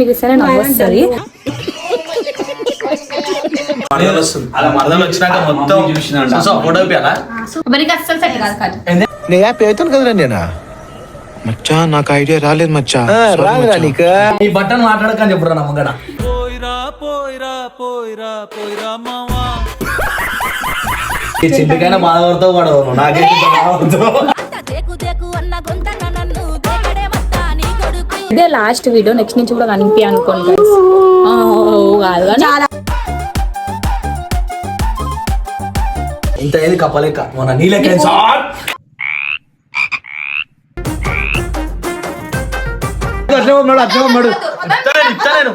మమ్మల్ని చూస్తేనే నవ్వు వస్తుంది. మరదలు వస్తుంది. అలా మరదలు వచ్చినాక మొత్తం చూసిన ఫోటో పియాలా మనకి అస్సలు సెట్ కాదు కాదు. నీ యాప్ అవుతాను కదరా నేనా. మచ్చా నాకు ఐడియా రాలేదు మచ్చా. నీకు. ఈ బట్టన్ మాట్లాడకని చెప్పురా నా ముంగడ ఈ చింతకైనా బాధపడతావు పడవు నాకైతే బాధపడతావు ఇదే లాస్ట్ వీడియో నెక్స్ట్ నుంచి కూడా కనిపి అనుకోండి కాదు కానీ ఇంత ఏది కప్పలేక? మొన్న నీళ్ళకి అట్లే ఉన్నాడు అట్లే ఉన్నాడు. ఇస్తాను ఇస్తాను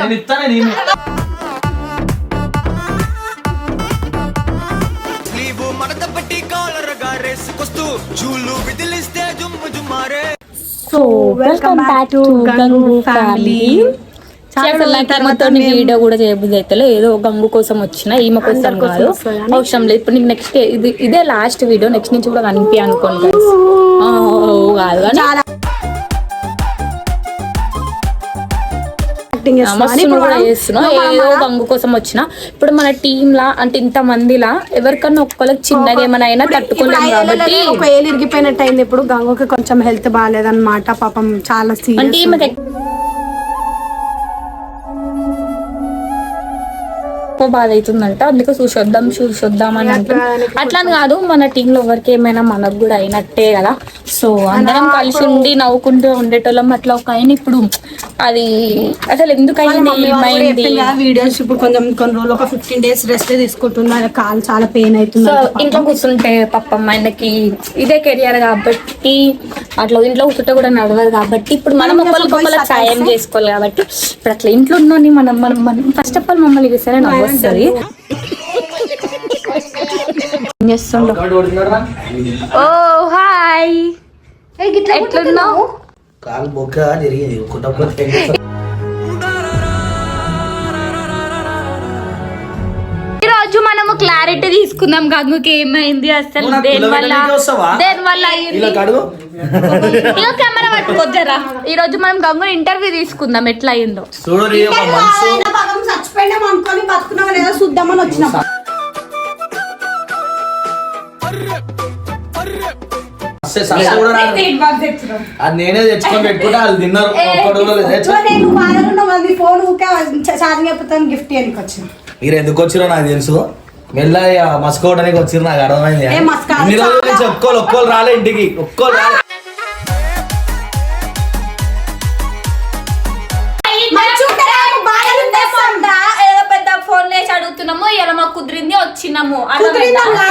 నేను ఇస్తాను నేను. So welcome back to Gangu family video కూడా చేయబుద్ధి అయితే ఏదో గంగు కోసం వచ్చిన ఈమె కోసం కాదు. అవసరం లేదు. ఇప్పుడు నీకు నెక్స్ట్ ఇది ఇదే లాస్ట్ వీడియో నెక్స్ట్ నుంచి కూడా కనిపి అనుకోండి. ఆ, ఓ, కాదు కానీ ఏదో గంగు కోసం వచ్చిన. ఇప్పుడు మన టీమ్ లా అంటే ఇంత మందిలా ఎవరికన్నా ఒక్కరికి చిన్నగా ఏమైనా అయినా తట్టుకోలేము కాబట్టి ఇరిగిపోయినట్టు అయింది ఇప్పుడు గంగుకి కొంచెం హెల్త్ బాగాలేదన్నమాట. పాపం చాలా అంటే సీరియస్ ఈమెకి ఎక్కువ బాధ అవుతుందంట అందుకే చూసొద్దాం చూసొద్దాం అని అంటున్నాం అట్లా అని కాదు మన టీం లో ఎవరికి ఏమైనా మనకు కూడా అయినట్టే కదా. సో అందరం కలిసి ఉండి నవ్వుకుంటూ ఉండేటోళ్ళం. అట్లా ఒక ఆయన ఇప్పుడు అది అసలు ఎందుకు అయింది? ఏమైంది? వీడియోస్ ఇప్పుడు కొంచెం కొన్ని రోజులు ఒక ఫిఫ్టీన్ డేస్ రెస్ట్ తీసుకుంటున్నా. కాలు చాలా పెయిన్ అవుతుంది సో ఇంట్లో కూర్చుంటే పాపం ఆయనకి ఇదే కెరియర్ కాబట్టి అట్లా ఇంట్లో కూర్చుంటే కూడా నడవదు కాబట్టి ఇప్పుడు మనం ఒకరికొకరు సాయం చేసుకోవాలి కాబట్టి ఇప్పుడు అట్లా ఇంట్లో ఉన్నోని మనం మనం ఫస్ట్ ఆఫ్ ఆల్ మమ్మల్ని చూస్తేనే నవ్వు వస్తుంది ఏం చేస్తుండు? ఓ హాయ్. ఎట్లున్నావు? కాలు బొక్క జరిగింది కుటుంబం ఈ రోజు మనము క్లారిటీ తీసుకుందాం గంగుకి ఏమైంది అసలు? నువ్వు నాకు దేని వల్ల? కులవెళ్ళకి వస్తావా? దేని వల్ల అయ్యింది ఇగో కెమెరా పట్టుకోద్దరా. ఈ రోజు మనం గంగు ఇంటర్వ్యూ తీసుకుందాం ఎట్లా అయిందో. చూడు చచ్చిపోయినాం అనుకొని బతుకున్నాం లేదా చూద్దామని వచ్చినాం. అది నేనే తెచ్చుకొని పెట్టుకుంటే వాళ్ళు తిన్నారు. నేను ఫోన్ ఊకే ఛార్జింగ్ అయిపోతాను గిఫ్ట్ ఇవ్వడానికి వచ్చిన. మీరు ఎందుకు వచ్చిరో నాకు తెలుసు. మెల్ల మసుకోవడానికి వచ్చిరు నాకు అర్థమైంది? ఇన్ని రోజుల నుంచి ఒక్కోలు ఒక్కోలు రాలే ఇంటికి ఒక్కోలు రాలే. కుదిరింది వచ్చినాము?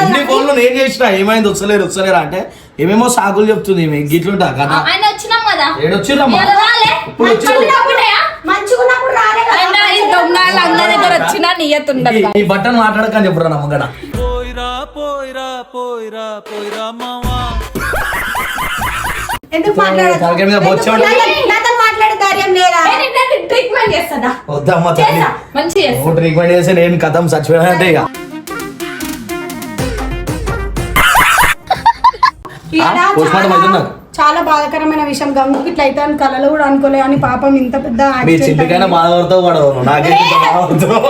ఇన్ని ఫోన్లు నేను చేసిన ఏమైంది వచ్చలేరు వచ్చలేరు అంటే ఏమేమో సాకులు చెప్తుంది ఈమె గిట్లుంటా కదా? ఆయన వచ్చినాం కదా? ఏడొచ్చిరమ్మా రాలే? ఇప్పుడు రాలే కదా. ఈ దొంగలు అందరి దగ్గర వచ్చినా నియత ఉండదు ఈ బట్టన్ మాట్లాడకని చెప్పురా నమ్మగడ పోయిరా పోయిరా పోయిరా పోయిరా మావా. ఎందుకు మాట్లాడదు ధైర్యం లేదా? ట్రీట్మెంట్ చేస్తుందా వద్దమ్మా తల్లి. చేస్తా మంచి చేస్తా. నువ్వు ట్రీట్మెంట్ చేసి నేను కథం చచ్చిపోయానంటే ఇక. ఈడ పోస్ట్ మార్టం చాలా- అవుతున్నారు. చాలా బాధాకరమైన విషయం. గంగుకి ఇట్లా అయితే కళలో కూడా అనుకోలే అని పాపం ఇంత పెద్ద మీ. బాధపడతావు పడవు నాకైతే ఇంత బాధపడతావు?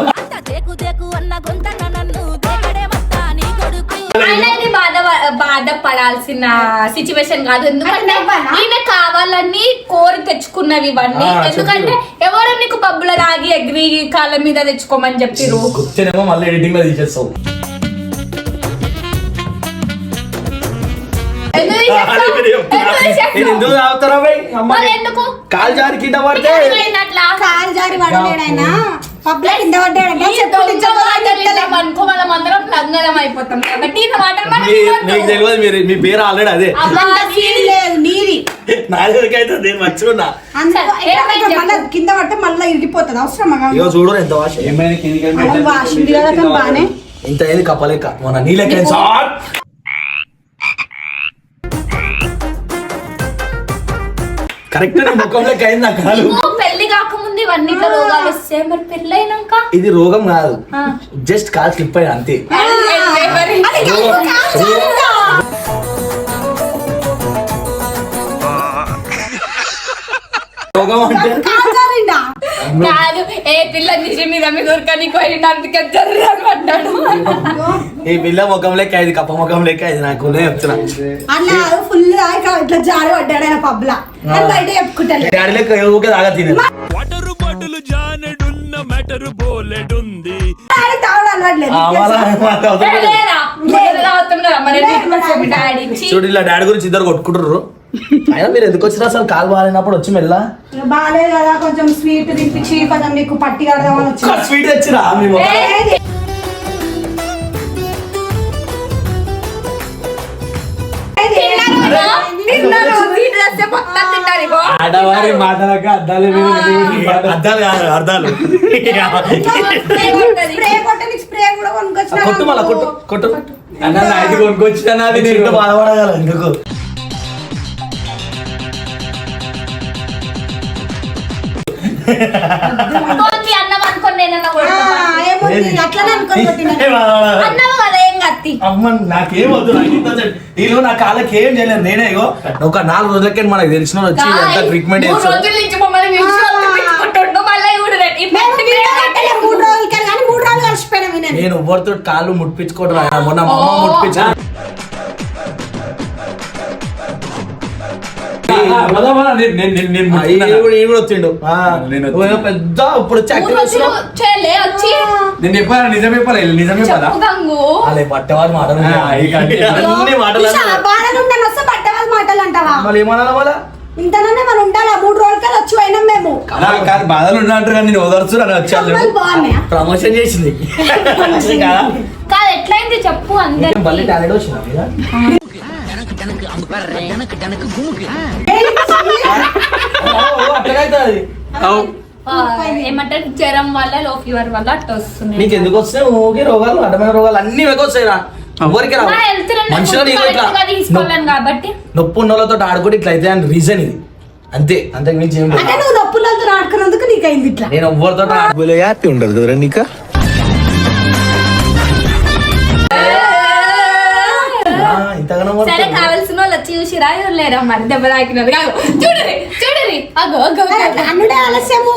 బాధపడాల్సిన సిచ్యువేషన్ కాదు. ఎందుకంటే ఈయన కావాలని కోరి తెచ్చుకున్నవి ఇవన్నీ. ఎందుకంటే ఎవరు నీకు పబ్బుల తాగి ఎగ్రి కాళ్ళ మీద తెచ్చుకోమని చెప్పిరు మళ్ళీ ఎడిటింగ్లో తీసేస్తావు. ఎందుకు తాగుతారా ఎందుకు కాలు జారి కింద పడితే కాలు జారి పడలేడైనా కింద పడ్డాడంట అనుకో మనం అందరం లంగనం అయిపోతాం కాబట్టి మాటలు మనం. మీకు తెలియదు మీరు మీ పేరు ఆల్రెడీ అదే. అబ్బా, నీది లేదు నీది నాలుగుకైతే నేను మర్చిపోన్నా అందుకు సరే, ఎక్కడ ఏమైంది మళ్ళా కింద పడితే మళ్ళీ ఇరిగిపోతుంది అవసరమా ఇగో చూడు ఎంత వాష్ మనం వాషింగ్ కదా కానీ బానే. ఇంత ఏది కప్పలేక మొన్న నీళ్ళకి సార్! కరెక్ట్ ముఖంలోకి అయింది పెళ్ళి కాకముందు ఇవన్నీ ఇట్లా రోగాలు వస్తే మరి పెళ్ళి అయినాక ఇది రోగం కాదు. జస్ట్ కాలు స్లిప్ అయ్యి అంతే. రోగం అంటే? కాదు. ఏ పిల్ల నిజం మీద మీ దొరకని పోయిండు అందుకే జర్రని పడ్డాడు. ఈ పిల్ల ముఖం లెక్క ఇది కప్ప ముఖం లెక్క ఇది నాకు నేను చెప్తున్నా. అన్న ఫుల్ ఇట్లా జారి పడ్డాడు ఆయన పబ్లా బయట చెప్పుకుంటాను డాడీ లెక్క ఊకే తాగా తినే డాడీ ఛీ. చూడు ఇలా డాడీ గురించి ఇద్దరు కొట్టుకుంటారు అయినా మీరు ఎందుకు వచ్చినా అసలు కాలు బాగాలేనప్పుడు వచ్చి మెల్ల? బాగాలేదు కదా కొంచెం స్వీట్ తినిపించి కొంచెం నీకు పట్టి కడదామని వచ్చి స్వీట్ తెచ్చిరా మీ మాటలకు అద్దాలు అర్థాలు కాదు అర్థాలు స్ప్రే కొట్టది. స్ప్రే కొట్ట మళ్ళా కొట్టు కొట్టు. అన్న నాది కొనుక్కొచ్చిన అది నేను. బాధపడగల ఎందుకు? తోటి అన్నం. ఏముంది? అట్లనే అనుకొని కొట్టిన ఏ బాధపడగల? అన్నావు కదా ఏం కత్తి అమ్మ నాకేం వద్దు. వీళ్ళు నా కాళ్ళకి ఏం చేయలేదు నేనే ఇగో ఒక నాలుగు రోజులకే మనకు తెలిసిన వచ్చి ఎంత ట్రీట్మెంట్ నేను ఎవరితో కాళ్ళు ముట్టించుకోవడం. మొన్న మా అమ్మ ముట్టించా వచ్చిండు. పెద్ద ఇప్పుడు నేను చెప్పాలా నిజం చెప్పాలా నిజం చెప్పాలా? పట్టేవాళ్ళు మాటలు. అన్ని మాటలు మాటలు అంటావా? మళ్ళీ ఏమన్నా వాళ్ళ ఇంతలోనే మనం ఉండాలా? మూడు రోజులకి వచ్చి పోయినాం మేము. అలా కాదు బాధలు ఉన్నట్టు కానీ నేను ఓదర్చు అని వచ్చాను ప్రమోషన్ చేసింది. కదా? ఎట్లయింది చెప్పు అందరు మళ్ళీ టాలెంట్ ఓ, ఓ, అట్లనైతే అది. ఏమంటారు? జ్వరం వల్ల లో ఫీవర్ వల్ల అట్ట వస్తుంది నీకు ఎందుకు వస్తాయి ఊకే రోగాలు అడ్డమైన రోగాలు అన్ని మీకు వస్తాయి రా. ఎవరికి రావు. మనుషులు నీకు ఇట్లా తీసుకోలేను కాబట్టి నొప్పి ఉన్న వాళ్ళతో ఆడుకుంటే ఇట్లా అయితే అని రీజన్ ఇది. అంతే అంతకు మించి ఏం లేదు. నువ్వు నొప్పులతో ఆడుకున్నందుకు నీకు అయింది ఇట్లా. నేను ఎవరితో భలే హ్యాపీ ఉండదు కదరా నీకా? ఇంతగానో చూసిరా ఎవరు లేరా మరి దెబ్బ తాకినది కాదు. చూడరి చూడరి అగో అగో. అన్నుడే ఆలస్యము.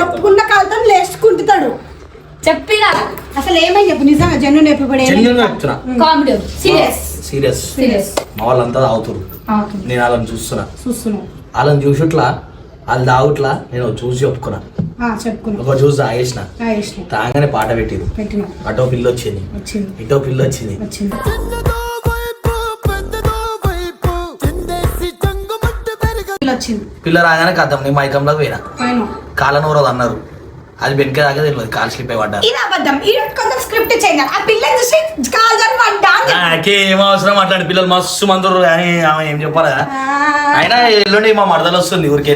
నొప్పుకున్న కాలుతో లేచుకుంటుతాడు చెప్పిరా. అసలు ఏమని చెప్పు? నిజంగా జన్ను చెప్తున్నా కామెడీ. సీరియస్. సీరియస్. సీరియస్. మా వాళ్ళంతా తాగుతారు. నేను వాళ్ళని చూస్తున్నా. చూస్తున్నావు వాళ్ళని చూసుట్లా వాళ్ళు తాగుట్లా నేను చూసి చెప్పుకున్నావు ఒక చూసి తాగేసిన. తాగానే పాట పెట్టిరు. పెట్టినావు అటో పిల్ల వచ్చింది. వచ్చింది ఇటో పిల్ల వచ్చింది. వచ్చింది. పిల్ల రాగానే కథం నేను మైకంలోకి పోయినా. పైన. కాలనూరది అన్నారు. అది వెనక దాకా తెలియదు కాలు స్లిప్ అయి పడ్డారు. ఇది అబద్ధం. ఇది కొంచెం స్క్రిప్ట్ చేయాలి ఆ పిల్ల చూసి పడ్డా అని. నాకే అవసరం అట్లాంటి పిల్లలు మస్తు మందురు కానీ ఆమె ఏం చెప్పాలా ఆ, అయినా ఎల్లుండి మా మరదలు వస్తుంది ఊరికే.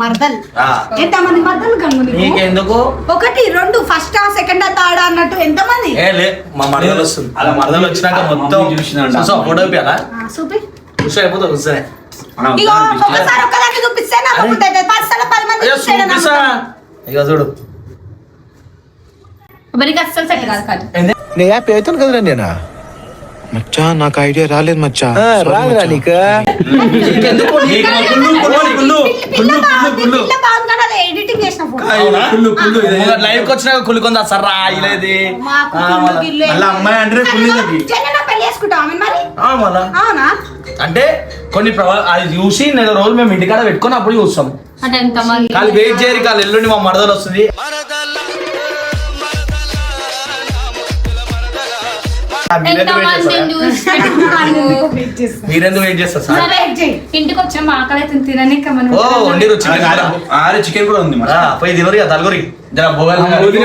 మర్దల్. ఆ. ఎంతమంది మర్దలు? నీకెందుకు? ఒకటి రెండు ఫస్ట్ ఆ సెకండ్ ఆ థర్డ్ అన్నట్టు ఎంతమంది? ఏ లే మా మరదలు వస్తుంది. అలా మరదలు వచ్చినాక మొత్తం ఫోటో చూపి. చూసా అయిపోతా చూస్తానే ఇగో ఒక్కసారి ఒక్కదాన్ని చూపిస్తే నాకు గుర్తవుతుంది. పది సార్లు పది మంది అయ్యో చూస్తేనే నాకు చూపిస్తా. ఇక చూడు. ఎవరికి అస్సలు సెట్ కాదు కాదు. నేను హ్యాపీ అవుతాను కదరా నేను? మచ్చా నాకు ఐడియా రాలేదు మచ్చా. రాదురా నీకు. నీకెందుకు నీకు నీకు కుళ్ళు, కుళ్ళు, కుళ్ళు, పిల్ల కుళ్ళు, బాగుంది, కుళ్ళు, పిల్ల బాగుంది కానీ అది ఎడిటింగ్ చేసిన ఫోటో అవునా? కుళ్ళు, కుళ్ళు, ఇదే. లైవ్కి వచ్చినాక కుళ్ళుకుందా సర్రా ఇలేది. మాకు ఆ, కుళ్ళు మళ్ళా. గిల్లు ఏం మళ్ళా అమ్మాయి అంటే కుళ్ళు ఇది. జనన పెళ్ళి చేసుకుంటావా ఆమెను మరి? ఆ, మళ్ళా. అవునా? అంటే కొన్ని ప్రభా అది చూసి నెల రోజులు మేము ఇంటికాడ పెట్టుకొని అప్పుడు చూస్తాం. అంటే ఎంత మంది? కాదు వెయిట్ చేయరు కాదు ఎల్లుండి మా మరదలు వస్తుంది. మీరెందుకు వెయిట్ చేస్తారు? సార్? ఇంటికి వచ్చాం ఆకలి ఓ వండిరు చికెన్ ఆరే- చికెన్ కూడా ఉంది మరి ఆ, పోయి తినరు కదా తలగొరి జర భోగాలు ఆ, వదిన.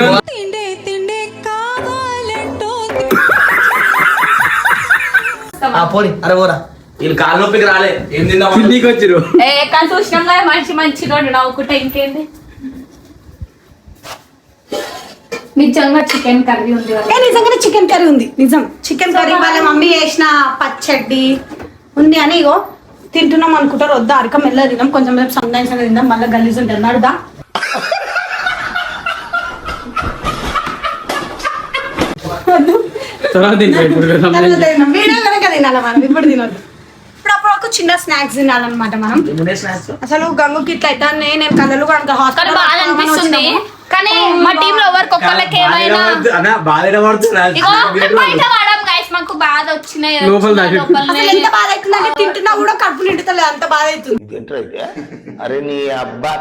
ఆ, పోని. అరే పోరా. వీళ్ళు కాలు నొప్పికి రాలే. ఏం తిందాం వచ్చిరు ఏ కానీ చూసినాం కదా మంచి మంచి రోడ్డు నవ్వుకుంటే ఇంకేంది? నిజంగా చికెన్ కర్రీ ఉంది ఏ నిజంగానే చికెన్ కర్రీ ఉంది. నిజం. చికెన్ కర్రీ వాళ్ళ మమ్మీ చేసిన పచ్చడి ఉంది అని ఇగో తింటున్నాం అనుకుంటారు. వద్దా అరక మెల్ల తిన్నాం కొంచెం సేపు సందాయిస్ తిందాం. మళ్ళీ గలీజ్ ఉంటుంది. నడుదా? తర్వాత. వీడియో కనుక తినాలి మనం? ఇప్పుడు తినొద్దు. ఇప్పుడు అప్పుడు ఒక చిన్న స్నాక్స్ తినాలన్నమాట మనం. అసలు గంగుకి ఇట్లా అయితే నేను కళ్ళు కనుక కానీ హాస్పిటల్ బాగా అనిపిస్తుంది. కానీ మా టీమ్లో ఎవరికి ఒక్కళ్ళకి ఏమైనా ఇగో బయట వాడాం గైస్ మాకు బాధ వచ్చినాయి. అసలు ఎంత బాధ అవుతుందంటే తింటున్నా కూడా కడుపు నిండుతలేదు. అంత బాధ అవుతుంది. అరే నీ అబ్బా.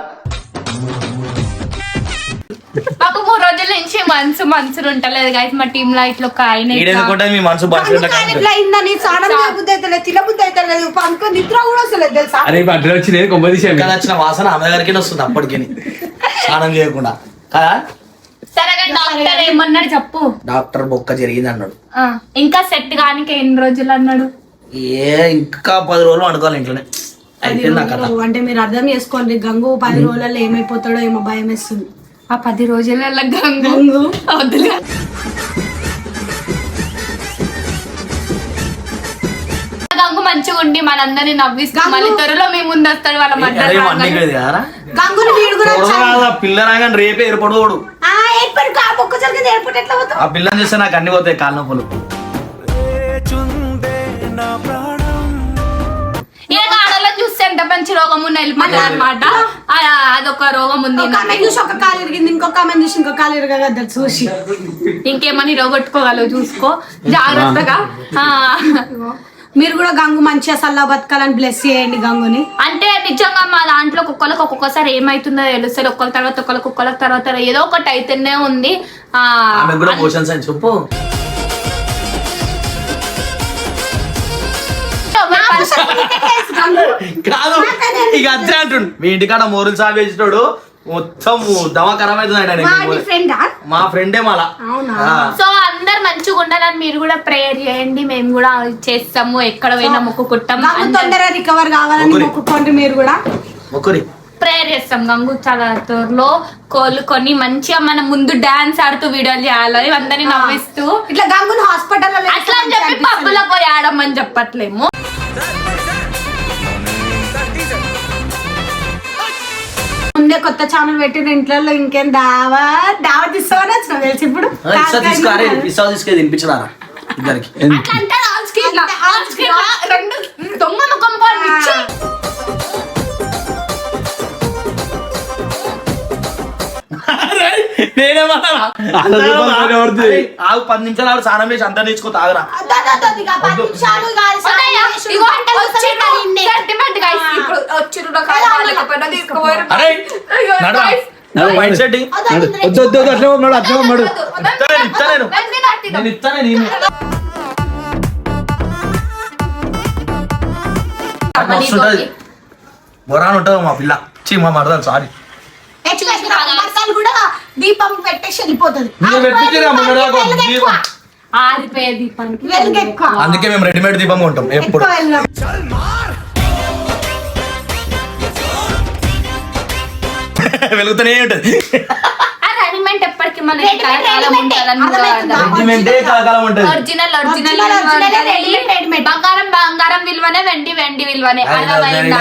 మాకు మూడు రోజుల నుంచి మనసు మనసులు ఉంటలేదు గైస్ మా టీమ్లో ఇట్లా ఒక ఆయన అయిందని స్నానం చేయబుద్ధి అయితే తినబుద్ధి అయితే లేదు పండుకో నిద్ర కూడా వస్తలేదు తెలుసా? అరే బట్టలు వచ్చిన వాసన వస్తుంది అప్పటికి. స్నానం చేయకుండా. కదా సరే కానీ డాక్టర్ ఏమన్నాడు చెప్పు. డాక్టర్ బొక్క జరిగింది అన్నాడు. ఆ, ఇంకా సెట్ కానికి ఎన్ని రోజులు అన్నాడు? ఏ ఇంకా పది రోజులు అనుకోవాలి ఇంట్లోనే. అంటే మీరు అర్థం చేసుకోండి గంగు పది రోజులలో ఏమైపోతాడో ఏమో భయం వేస్తుంది. ఆ పది రోజులలో గంగు గంగు. వద్దులే. గంగు మంచిగా ఉండి మనందరినీ నవ్విస్తూ మళ్ళీ త్వరలో మీ ముందు వస్తాడు వాళ్ళ మధ్య గంగుని వీడు కూడా పిల్ల రాగానే రేపే ఏర్పడు వాడు ఆ ఏర్పడి కా బొక్క జరిగింది ఏర్పడి ఎట్లా పోతావు? ఆ పిల్లని చూస్తే నాకు అన్ని పోతాయి కాళ్ళ నొప్పులు. ఈయన ఆడవాళ్ళని చూస్తే ఎంత మంచి రోగం ఉన్న వెళ్ళిపోతుంది అనమాట అదొక రోగం ఉంది ఒక ఆమె చూసి ఒక కాలు ఇరిగింది ఇంకొక ఆమె చూసి ఇంకొక కాలు ఇరగదు చూసి. ఇంకేమని రోగొట్టుకోగలవు చూసుకో. జాగ్రత్తగా. ఆ, మీరు కూడా గంగు మంచిగా సల్లా బతకాలని బ్లెస్ చేయండి గంగుని. అంటే నిజంగా మా దాంట్లో ఒక్కొక్కరికి ఒక్కొక్కసారి ఏమైతుందో తెలుస్తుంది ఒక్కరి తర్వాత ఒక్కరికి ఒక్కరి తర్వాత ఏదో ఒకటి అయితేనే ఉంది. ఆ ఆమె కూడా మోషన్ సైన్స్ చెప్పు. కాదు ఇక అదే అంటుండు మీ ఇంటికాడ మోరులు సాగు వేసినోడు మొత్తం దమ ఖరాబ్ అవుతుంది మా ఫ్రెండా మా ఫ్రెండే మళ్ళా. సో అందరు మంచిగా ఉండాలని మీరు కూడా ప్రేయర్ చేయండి. మేము కూడా చేస్తాము. ఎక్కడ పోయినా మొక్కుకుంటాం. తొందరగా రికవర్ కావాలని. మొక్కుకోండి మీరు కూడా. మొక్కురి ప్రేయర్ చేస్తాం. గంగు చాలా త్వరలో కోలుకొని మంచిగా మనం ముందు డాన్స్ ఆడుతూ వీడియోలు చేయాలని అందరిని నవ్విస్తూ. ఇట్లా గంగుని హాస్పిటల్లో అట్లా అని చెప్పి పబ్బులో పోయి ఆడమని చెప్పట్లేము. ముందే కొత్త ఛానల్ పెట్టిన ఇంట్లో ఇంకేం దావా? దావా తీసుకోవాలి వచ్చిన తెలిసి ఇప్పుడు? తినిపించడారా ఇద్దరికి. రెండు దొంగ ముఖం నేనేమన్నా. ఆగు పది నిమిషాలు ఆడు స్నానం చేసి అంతా నేర్చుకో తాగరా అద్దా, అద్దా, అద్దా, ఇక పది నిమిషాలు కాదు, అన్నయ్య, సాయం ఇగో అంటే చేసి వచ్చిర్రు. నిన్నే. Sentiment guys. ఇప్పుడు వచ్చిర్రు నాకు కావాలేకపోయినా తీసుకుపోయారు. అరే అయ్యో, నడవా guys. మైండ్ సెట్టింగ్ అద్దా, వద్దు అద్దా, వద్దు వద్దు, అట్లా ఉన్నాడు అట్లా ఉన్నాడు ఇస్తాను ఇస్తాను వెంటనే నట్టిద్దాం. నేను ఇస్తాను నేను. వస్తుంటది. బొరాన్ ఉంటుంది మా పిల్ల. చీ మా మరదలు సారీ. కూడా దీపం పెట్టేసి వెళ్ళిపోతుంది. అందుకే మేము రెడీమేడ్ దీపం ఉంటాం ఎప్పుడు. వెలుగుతూనే ఉంటుంది రెడీమేడ్ ఎప్పటికీ మనకి కలకాలం. ఉంటుందని కలకాలం ఉంటుంది ఒరిజినల్ ఒరిజినల్. బంగారం బంగారం విలువనే వెండి వెండి విలువనే. అర్థమైందా?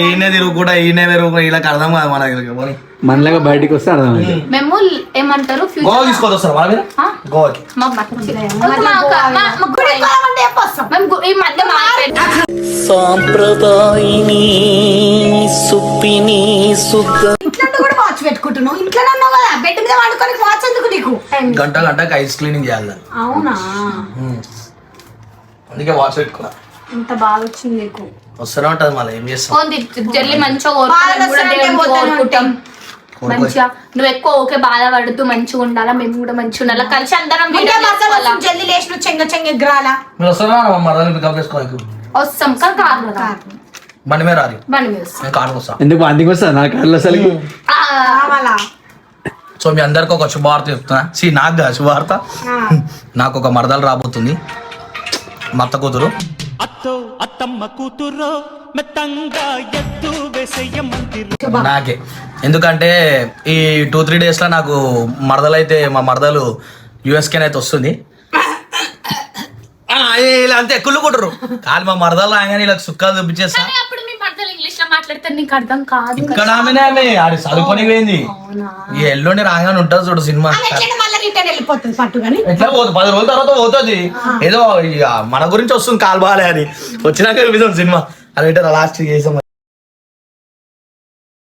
ఈయన తిరుగుకుంటా ఈయన తిరుగుకుంటా వీళ్ళకి అర్థం కాదు మన పోనీ. మనలాగా బయటికి వస్తే అర్థమైంది. మేము ఏమంటారు? గోవా ఫ్యూచర్ తీసుకొని వస్తారు మన మీద? గోవాకి. మేము ఈ మధ్య. సాంప్రదాయిని సుప్పిని శుద్ధ ఇంట్లో కూడా వాచ్ పెట్టుకుంటున్నావు. ఇంట్లో ఉన్నావు కదా. బెడ్ మీద వండుకొని వాచ్ ఎందుకు నీకు? గంట గంటకి ఐస్ క్లీనింగ్ చేయాలి. అవునా. అందుకే వాచ్ పెట్టుకున్నా. ఇంత బాగా వచ్చింది నీకు. వస్తూనే ఉంటది మళ్ళీ. ఏం చేస్తాం? జల్లి మంచిగా కోరుకుంటాం. మంచిగా నువ్వు ఎక్కువ ఓకే బాధపడుతూ మంచిగా ఉండాలా? మేము కూడా మంచిగా ఉండాలా? కలిసి అందరం? జల్లి లేచిన చెంగ చెంగ వస్తాం కానీ. బండి మీద బండి మీద వస్తాం. కార్కి వస్తా ఎందుకు వాంతికి వస్తా నా కార్లు అసలు సో మీ అందరికి ఒక శుభవార్త చెప్తున్నా. సి నాకు శుభవార్త. నాకు ఒక మరదలు రాబోతుంది. మా అత్త కూతురు. అత్తో అత్తమ్మ కూతురో మెత్తంగా ఎత్తు వేసేయమంతిరు నాకే. ఎందుకంటే ఈ టూ త్రీ డేస్లో నాకు మరదలు అయితే మా మరదలు యుఎస్కే అయితే వస్తుంది. ఇలా అంతే కుళ్ళుకుంటారు కానీ మా మరదలు రాగానే ఇలా సుఖాలు చూపించేస్తా. ఇక్కడ ఆమెనే ఆమె ఆడి చదువుకొని పోయింది. ఈ ఎల్లుండి రాగానే ఉంటుంది చూడు సినిమా. రిటర్న్ వెళ్ళిపోతుంది పట్టు కానీ. ఎట్లా పోతుంది పది రోజుల తర్వాత పోతుంది. ఏదో ఇక మన గురించి వస్తుంది కాల్బాలే అని. వచ్చినాక సినిమా. అది లాస్ట్ చేసాం